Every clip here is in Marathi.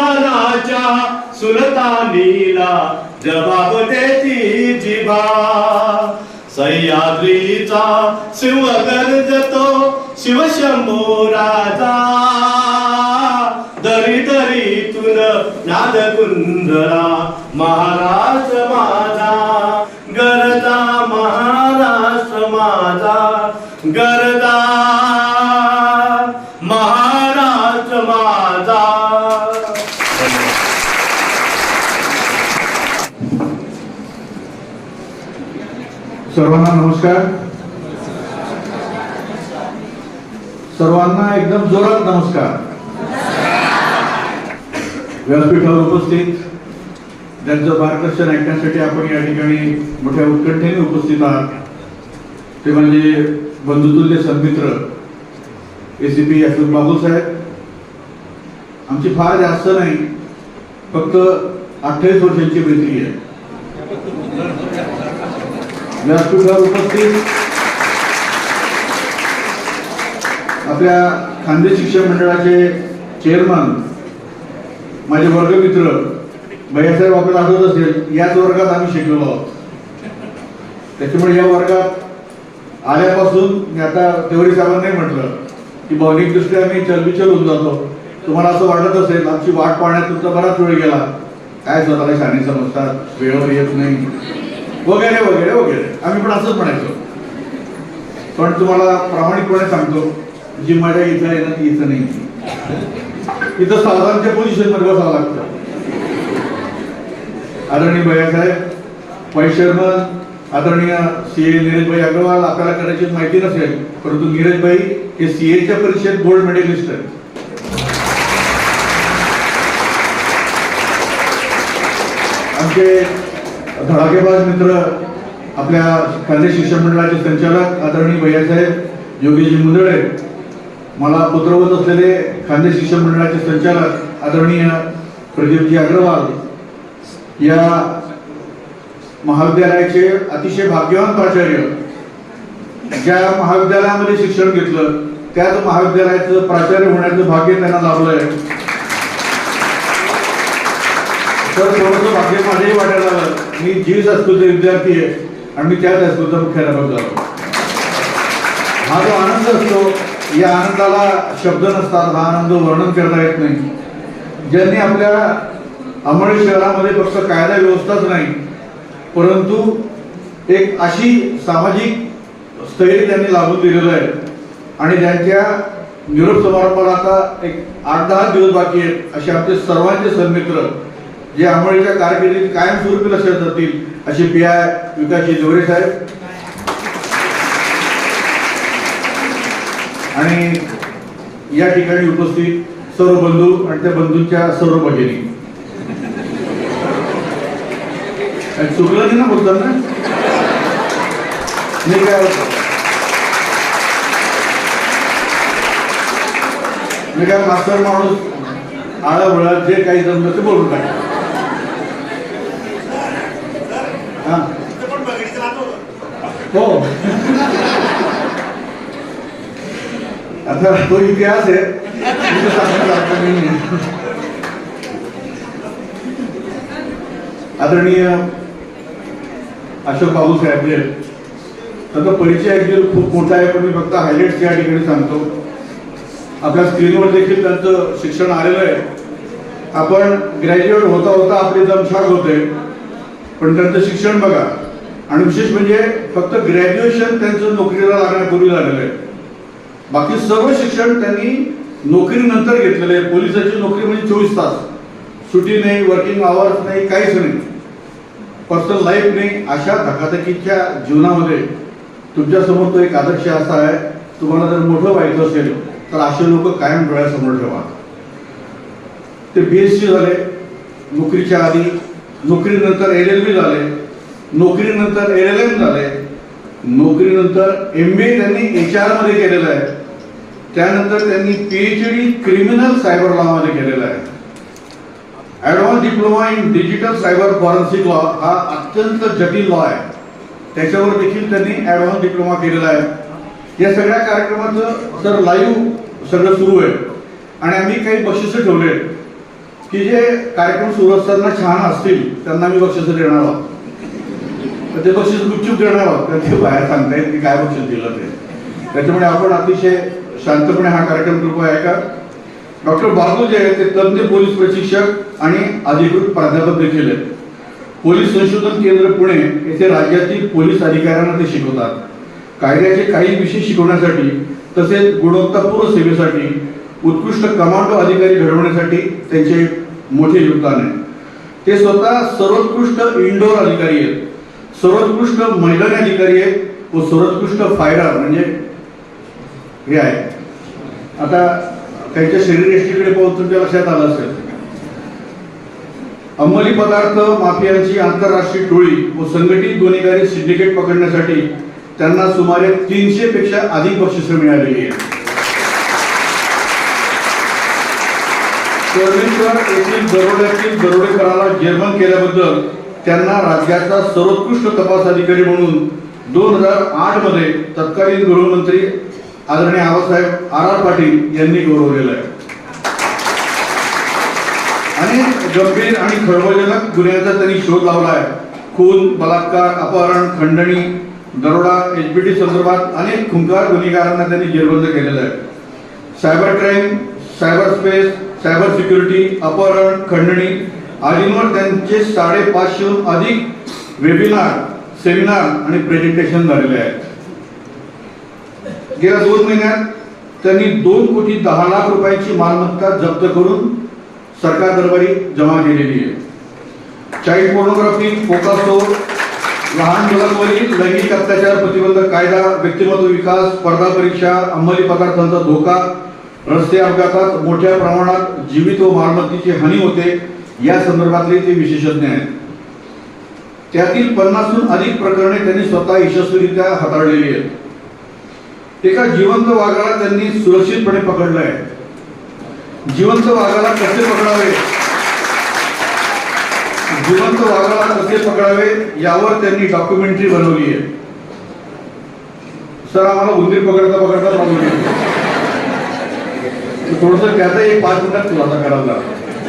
अस्मानाच्या सुलतानीला जबाब देती जिभा. सह्याद्रीचा शिव गर्जतो शिवशंभो राजा. दरी दरीतून नाद कुंदरा महाराज माझा गरजा महाराष्ट्र माझा. गरजा महाराष्ट्र माझा सर्वांना नमस्कार. सर्वांना एकदम जोरात नमस्कार. व्यासपीठावर उपस्थित ज्यांचं मार्गदर्शन ऐकण्यासाठी आपण या ठिकाणी मोठ्या उत्कंठेने उपस्थित आहात. ते म्हणजे बंधुतुल्य Sanmitra A C P Ashok Babu साहेब. आमची फार जास्त नाही फक्त अठ्ठावीस वर्षांची मैत्री आहे. व्यासपीठावर उपस्थित आपल्या खानदेश शिक्षण मंडळाचे चेअरमन माझे वर्गमित्र भैयासाहेब आपल्याला आठवत असेल याच वर्गात आम्ही शिकलेलो आहोत. त्याच्यामुळे या वर्गात आल्यापासून मी आता तेवढी नाही म्हटलं की भावनिकदृष्ट्या आम्ही चलबिचल होऊन जातो. तुम्हाला असं वाटत असेल आमची वाट पाहण्यात तुमचा बराच वेळ गेला. काय स्वतःला शाणे समजतात? वेळेवर येत नाही. वगैरे वगैरे वगैरे. आम्ही पण असंच म्हणायचो. पण तुम्हाला प्रामाणिकपणे सांगतो जी मजा इथं आहे ना ती इथं नाही. इथं सावधानच्या पोझिशनमध्ये बसावं लागतं. आदरणीय भैयासाहेब वाईस चेअरमन आदरणीय सी ए नीरजभाई अग्रवाल आपल्याला कदाचित माहिती नसेल परंतु नीरजभाई हे सी एच्या परीक्षेत गोल्ड मेडलिस्ट आहेत. आमचे धडाकेबाज मित्र आपल्या खानदेश शिक्षण मंडळाचे संचालक आदरणीय भैयासाहेब योगीजी मुंदळे मला पुत्रवत असलेले खानदेश शिक्षण मंडळाचे संचालक आदरणीय प्रदीपजी अग्रवाल या महाविद्यालयाचे अतिशय भाग्यवान प्राचार्य ज्या महाविद्यालयामध्ये शिक्षण घेतलं त्याच महाविद्यालयाचं प्राचार्य होण्याचं भाग्य त्यांना लाभलंय. तर थोडंसं भाग्य माझ्याही वाटायला लागलं. मी जी हायस्कूलचा विद्यार्थी आहे. आणि मी त्या हायस्कूलचा मुख्याध्यापक झालो हा जो आनंद असतो या आनंदाला शब्द नसतात हा आनंद वर्णन करता येत नाही. ज्यांनी आपल्या अमळी शहरामध्ये फक्त कायदा व्यवस्थाच नाही परंतु एक अशी सामाजिक स्थैर्य त्यांनी लाभून दिलेलं आहे. आणि त्यांच्या निरोप समारंभाला आता एक आठ दहा दिवस बाकी आहेत असे आमचे सर्वांचे सन्मित्र जे आंबळीच्या कारकिर्दीत कायमस्वरूपी लक्षात जातील असे पी आय विकासजी जोरे साहेब. आणि या ठिकाणी उपस्थित सर्व बंधू आणि त्या बंधूंच्या सर्व भगिनी. आणि चुकलं नाही ना? बोलताना मी काय मी काय मास्तर माणूस आळा बळा जे काही जमलं ते बोलून टाका हा. हो. आता तो इतिहास आहे. आदरणीय अशोक बाबू साहेब त्यांचा परिचय ऍक्च्युअली खूप मोठा आहे पण मी फक्त हायलाइट्स या ठिकाणी सांगतो. आपल्या स्क्रीनवर देखील त्यांचं शिक्षण आलेलं आहे. आपण ग्रॅज्युएट होता होता आपली दमछाक होते. पण त्यांचं शिक्षण बघा. आणि विशेष म्हणजे फक्त ग्रॅज्युएशन त्यांचं नोकरीला लागण्यापूर्वी झालेलं आहे. बाकी सर्व शिक्षण त्यांनी नोकरीनंतर घेतलेलं आहे. पोलिसाची नोकरी म्हणजे चोवीस तास. सुट्टी नाही वर्किंग आवर्स नाही काहीच नाही. पर्सनल लाईफ नाही. अशा धकाधकीच्या जीवनामध्ये तुमच्यासमोर तो एक आदर्श असा आहे. तुम्हाला जर मोठं व्हायचं असेल तर असे लोक कायम डोळ्यासमोर ठेवा. ते बी एस सी झाले. नोकरीच्या आधी नोकरीनंतर एल एल बी झाले नोकरीनंतर एल एल एम झाले नोकरीनंतर एम बी ए त्यांनी एच आरमध्ये केलेलं आहे. त्यानंतर त्यांनी PhD criminal cyber law मध्ये केलेला आहे. Advance diploma in digital cyber forensic law हा अत्यंत जटिल लॉ आहे. त्याच्यावर देखील त्यांनी ऍडव्हान्स डिप्लोमा केलेला आहे. या सगळ्या कार्यक्रमाचं सर लाईव्ह सगळं सुरू आहे. आणि आम्ही काही बक्षिसं ठेवले आहेत. की जे कार्यक्रम सुरू असताना छान असतील त्यांना मी बक्षिसं देणार आहोत. तर ते बक्षीस गुपचूप देणार आहोत. ते बाहेर सांगता की काय बक्षीस दिलं ते. त्याच्यामुळे आपण अतिशय शांतपणे हा कार्यक्रम कृपया ऐका डॉक्टर बाबू जे आहेत ते तज्ञ पोलीस प्रशिक्षक आणि अधिकृत प्राध्यापक देखील आहेत. पोलीस संशोधन केंद्र पुणे येथे राज्यातील पोलीस अधिकाऱ्यांना ते शिकवतात. कायद्याचे काही विषय शिकवण्यासाठी तसेच गुणवत्तापूर्ण सेवेसाठी उत्कृष्ट कमांडो अधिकारी घडवण्यासाठी त्यांचे मोठे योगदान आहे. ते स्वतः सर्वोत्कृष्ट इंडोर अधिकारी आहेत. सर्वोत्कृष्ट मैदानी अधिकारी आहेत व सर्वोत्कृष्ट फायटर म्हणजे हे आहे आता त्यांच्या शरीरयष्टीकडे पाहून तुमच्या लक्षात आलं असेल. अंमली पदार्थ माफियांची आंतरराष्ट्रीय टोळी व संघटित गुन्हेगारी सिंडिकेट पकडण्यासाठी त्यांना सुमारे तीनशे पेक्षा अधिक बक्षिसं मिळालेली आहेत. परमेश्वर येथील दरोड्यातील दरोडेकराला जेरबंद केल्याबद्दल त्यांना राज्याचा सर्वोत्कृष्ट तपास अधिकारी म्हणून दोन हजार आठमध्ये तत्कालीन गृहमंत्री आदरणीय आबासाहेब आर आर पाटील यांनी गौरवलेलं आहे. अनेक गंभीर आणि खळबळजनक गुन्ह्यांचा त्यांनी शोध लावला आहे. खून बलात्कार अपहरण खंडणी दरोडा एचबीटी संदर्भात अनेक खुंकार गुन्हेगारांना त्यांनी जेरबंद केलेलं आहे. Cyber crime cyber space cyber security अपहरण खंडणी आदींवर त्यांचे साडेपाचशेहून अधिक वेबिनार सेमिनार आणि प्रेझेंटेशन झालेले आहेत. गेल्या दोन महिन्यात त्यांनी दोन कोटी दहा लाख रुपयांची मालमत्ता जप्त करून सरकार दरबारी जमा केलेली आहे. चाइल्ड पोर्नोग्राफी पोकासो लहान मुलांवरील लैंगिक अत्याचार प्रतिबंधक कायदा व्यक्तिमत्व विकास स्पर्धा परीक्षा अंमली पदार्थांचा धोका रस्ते अपघातात मोठ्या प्रमाणात जीवित व मालमत्तेची हानी होते या संदर्भातले ते विशेषज्ञ आहेत. त्यातील पन्नासहून अधिक प्रकरणे त्यांनी स्वतः यशस्वीरित्या हाताळलेली आहेत. एका जिवंत वाघाला त्यांनी सुरक्षितपणे पकडलं आहे जिवंत वाघाला कसे पकडावे? जिवंत वाघाला कसे पकडावे यावर त्यांनी डॉक्युमेंटरी बनवली आहे. सर आम्हाला उंदीर पकडता पकडता प्रॉब्लेम थोडस त्याचा एक पाच मिनिटात खुलासा करायला लागला.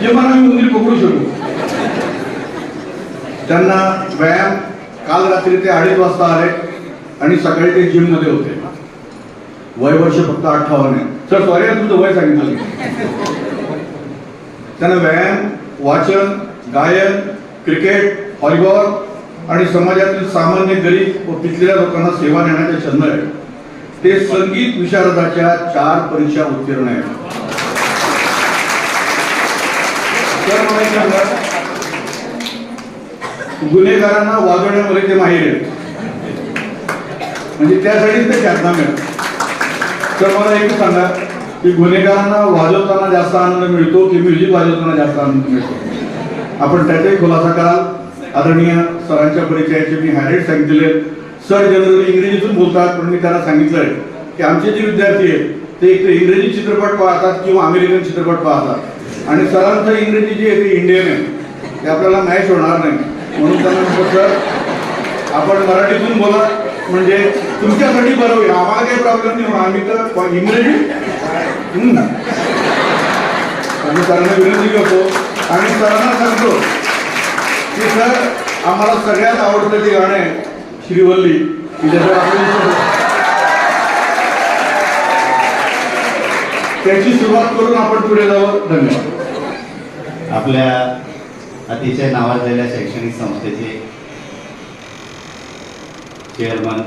जे मला मी उंदीर पकडू शकू त्यांना व्यायाम काल रात्री ते अडीच वाजता आले आणि सकाळी ते जिममध्ये होते. वय वर्ष फक्त अठ्ठावन्न आहे. सर सॉरी तुमचं वय सांगितलं त्यांना व्यायाम वाचन गायन क्रिकेट व्हॉलीबॉल आणि समाजातील सामान्य गरीब व पिचलेल्या लोकांना सेवा देण्याचे छंद आहे ते संगीत विशारदाच्या चार परीक्षा उत्तीर्ण आहेत. तर मला सांगा, गुन्हेगारांना वाजवण्यामध्ये ते माहीर आहेत. म्हणजे त्यासाठीच ते ख्यातनामे आहेत तर मला एक सांगा की गुन्हेगारांना वाजवताना जास्त आनंद मिळतो की म्युझिक वाजवताना जास्त आनंद मिळतो? आपण त्याचाही खुलासा कराल. आदरणीय सरांच्या परिचयाचे मी हायलाईट सांगितले सर जनरल इंग्रजीतून बोलतात पण मी त्यांना सांगितलंय की आमचे जे विद्यार्थी आहेत ते एक इंग्रजी चित्रपट पाहतात किंवा अमेरिकन चित्रपट पाहतात. आणि सरांचं इंग्रजी जे आहे ते इंडियन आहे. ते आपल्याला मॅच होणार नाही. म्हणून त्यांना म्हटलं सर आपण मराठीतून बोला. म्हणजे तुमच्यासाठी बरं होईल. आम्हाला काही प्रॉब्लेम नाही होणार. आम्ही तर इंग्रजी आम्ही सरांना विनंती करतो. आणि सरांना सांगतो की सर आम्हाला सगळ्यात आवडतं ते गाणं आहे श्रीवल्ली त्याची सुरुवात करून आपण पुढे जावं धन्यवाद. आपल्या अतिशय नावाजलेल्या शैक्षणिक संस्थेचे चेअरमन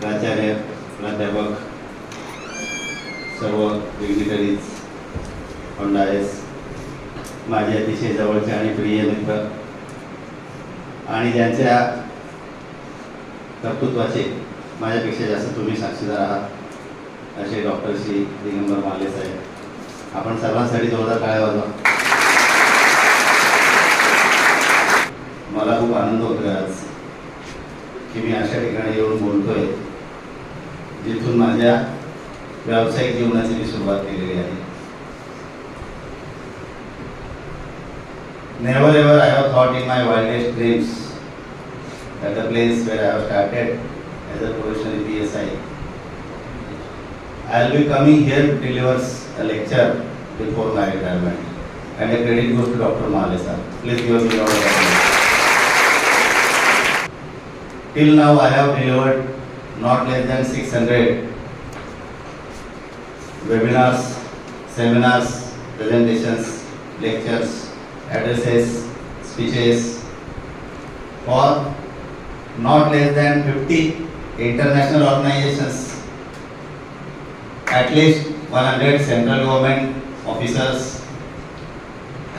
प्राचार्य प्राध्यापक सर्व डिग्निटरीज फंडायस माझे अतिशय जवळचे आणि प्रिय मित्र आणि ज्यांच्या कर्तृत्वाचे माझ्यापेक्षा जास्त तुम्ही साक्षीदार आहात असे डॉक्टर श्री दिगंबर माले साहेब. आपण सर्वांसाठी जोरदार काय वाजवा. मला खूप आनंद होतोय आज की मी अशा ठिकाणी येऊन बोलतोय जिथून माझ्या व्यावसायिक जीवनाची मी सुरुवात केलेली आहे. Never ever I have thought in my wildest dreams at the place where I have started as a professional PSI. I will be coming here to deliver a lecture before my retirement. And the credit goes to Dr. Male. Please give us a round of applause. Till now I have delivered not less than 600 webinars, seminars, presentations, lectures, addresses, speeches for not less than 50 international organizations, at least 100 central government officers,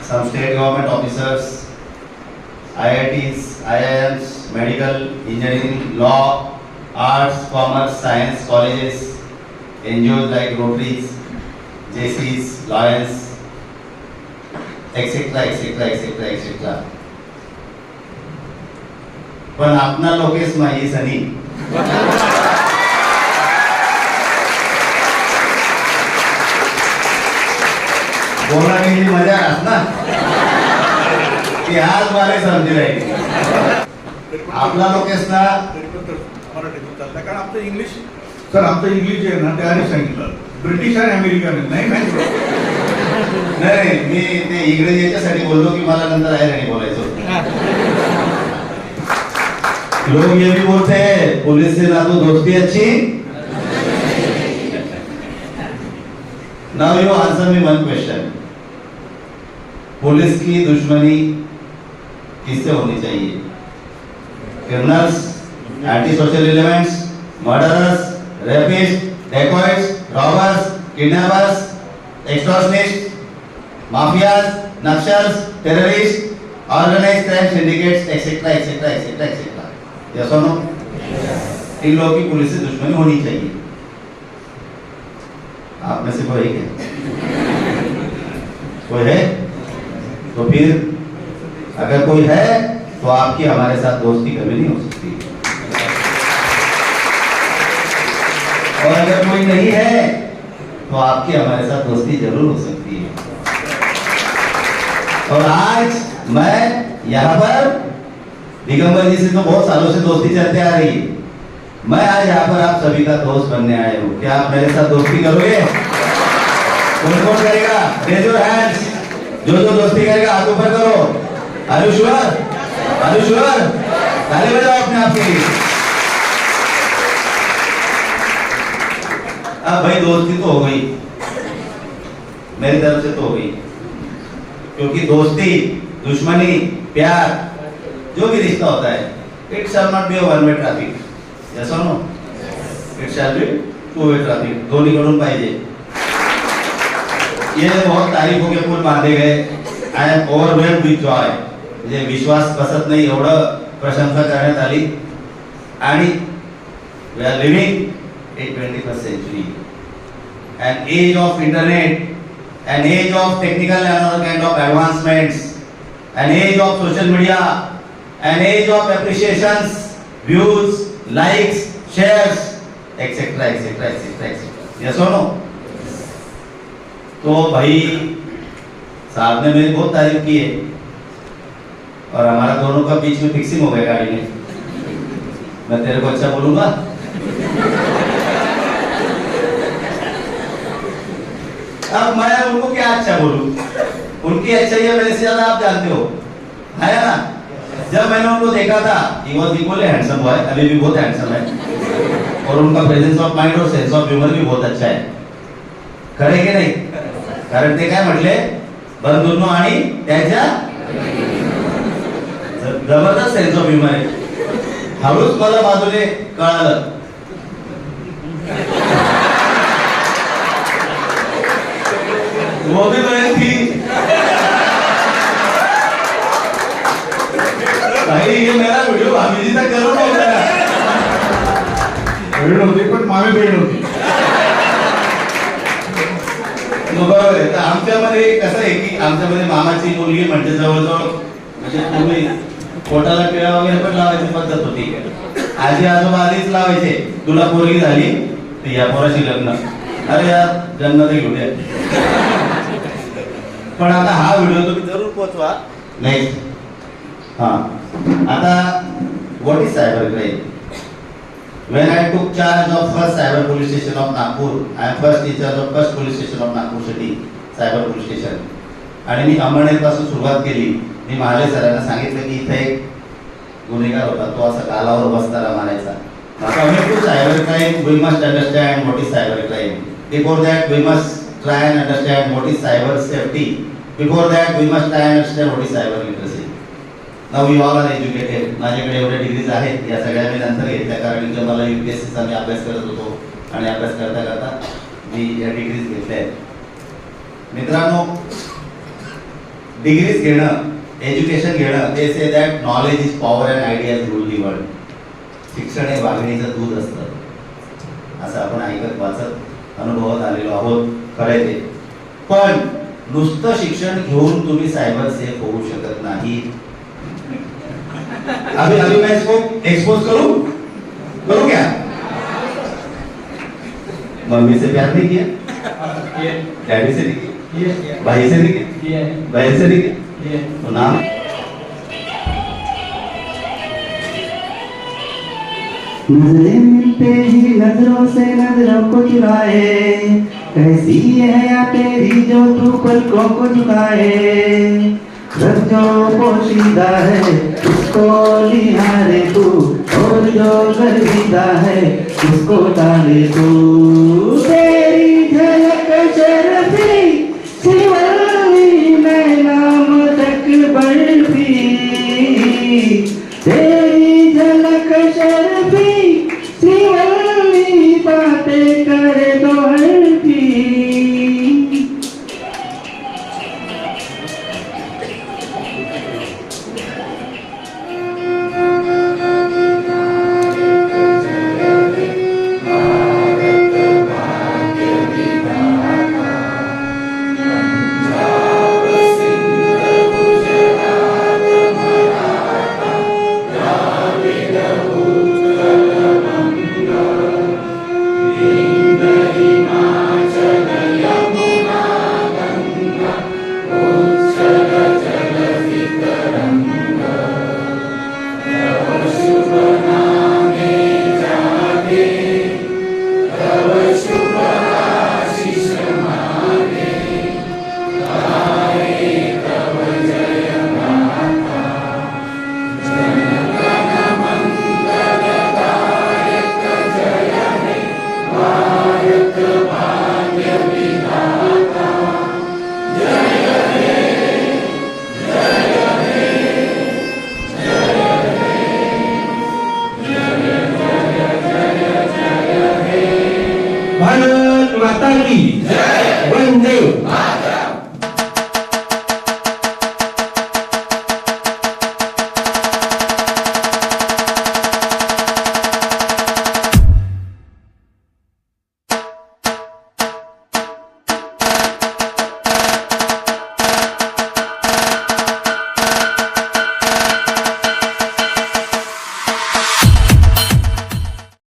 some state government officers, IITs, IIMs, medical, engineering, law, arts, commerce, science colleges, NGOs like Rotaries, JCs, Lions, etc., etc., etc., etc. पण आपणा लोकेस माही सनी. बोलण्याची मजा ना ती आज मला समजी राहील आपला लोकेस ना कारण आमचं इंग्लिश सर आमचं इंग्लिश जे आहे ना ते आधी सांगितलं. ब्रिटिश आणि अमेरिकन नाही नाही. नाही मी ते इंग्रजी याच्यासाठी बोललो की मला नंतर आहे बोलायचं लोग ये भी बोलते हैं, पुलिस से ना तो दोस्ती अच्छी। Now you answer me one question police की दुश्मनी किससे होनी चाहिए? Criminals anti social elements murderers rapist dacoits robbers kidnappers extortionist mafias Naxals terrorist organised crime syndicates etcetera etcetera etcetera etcetera yes और नो इन लोगों की पुलिस से दुश्मनी होनी चाहिए। आप में से कोई है। कोई है? तो फिर अगर कोई है तो आपकी हमारे साथ दोस्ती कभी नहीं हो सकती। और अगर कोई नहीं है तो आपकी हमारे साथ दोस्ती ज़रूर हो सकती है। और आज मैं यहाँ पर दिगंबर जी से तो बहुत सालों से दोस्ती चलते आ रही। है मैं आज यहाँ पर आप सभी का दोस्त बनने आया हूँ। क्या आप मेरे साथ दोस्ती करोगे? कौन कौन करेगा? योर हैंड्स जो जो दोस्ती करेगा, हाथ ऊपर करो। यू श्योर ताली बजाओ अपने आप के अब भाई दोस्ती तो हो गई। मेरी तरफ़ से तो हो गई। क्योंकि दोस्ती, दुश्मनी, प्यार जो भी रिश्ता होता है it shall not be one way traffic yes और no it shall be two way traffic दोन्हीकडून पाहिजे ये बहुत तारीफों के फूल बांधे गए I am overwhelmed with joy म्हणजे विश्वास बसत नाही एवढं प्रशंसा करण्यात आली आणि we are living in 21st century. An age of internet, an age of technical and other kind of advancements, an age of social media, an age of appreciations, views, likes, shares, etc. etc. etc. etc. Yes or no? तो भाई साहब ने मेरी बहुत तारीफ़ की है और हमारा दोनों का बीच में फिक्सिंग हो गया गाड़ी में मैं तेरे को अच्छा बोलूँगा अब मैं उनको क्या अच्छा बोलूँ उनकी अच्छाइयाँ मेरे से ज़्यादा आप जानते हो है ना जब मैंने उनको देखा था he was equally handsome boy अभी भी बहुत हैंडसम है। और उनका प्रेजेंस ऑफ माइंड और सेंस ऑफ ह्यूमर भी बहुत अच्छा है। खरे की नाही? कारण ते काय म्हटले? बंधूंनो आणि त्याच्या जबरदस्त सेन्स ऑफ ह्युमर आहे. हळूच मला बाजूने कळालं. वो भी मैं थी. भाई ये मेरा वीडियो भाभी जी तक जरूर बहीण होती पण मामी बहीण होती बरोबर आहे. तर आमच्यामध्ये कसं आहे की आमच्यामध्ये मामाची मुलगी म्हणजे जवळजवळ म्हणजे तुम्ही पोटाला टिळा वगैरे पण लावायची पद्धत होती. आजी आजोबा आधीच लावायचे. तुला पोरगी झाली तर या पोराशी लग्न. अरे यार जन्म घेऊन घेऊ द्या पण आता हा व्हिडिओ तुम्ही जरूर पोचवा. नाही. हा. आता what is cyber crime When I took charge of first cyber police station of Nagpur, I am first in charge of first police station of Nagpur city, cyber police station. आणि मी अंबळनेरपासून सुरुवात केली. मी महाले सरांना सांगितलं की इथे एक गुन्हेगार होता तो असा गालावर बसताना मारायचा. Cyber crime we must understand what is cyber crime before that we must try and understand what is cyber safety before that we must try understand what is cyber literacy now you all are educated माझ्याकडे एवढ्या डिग्रीज आहेत. या सगळ्या मी नंतर घेतल्या. कारण की मला यू पी एस सीचा मी अभ्यास करत होतो. आणि अभ्यास करता करता मी या डिग्रीज घेतल्या आहेत. मित्रांनो डिग्रीज घेणं एज्युकेशन घेणं ते say that knowledge is power and ideas rule the world शिक्षण हे वागणीचं दूध असतं. असं आपण ऐकत वाचत अनुभवत आलेलो आहोत. खरे ते. पण नुसतं शिक्षण घेऊन तुम्ही सायबर सेफ होऊ शकत नाही. अभी अभी मैं इसको एक्सपोज करूँ? करूँ क्या? मम्मी से प्यार नहीं किया? डैडी से नहीं किया? भाई से नहीं किया? बहन से नहीं किया? तो नाम? नज़रें मिलते ही नज़रों से नज़रों को चुराए कैसी है या तेरी जो तू पलकों को झुकाए? रब जो पोशीदा है उसको निहारे तू और जो गर्विदा है उसको डाले तू।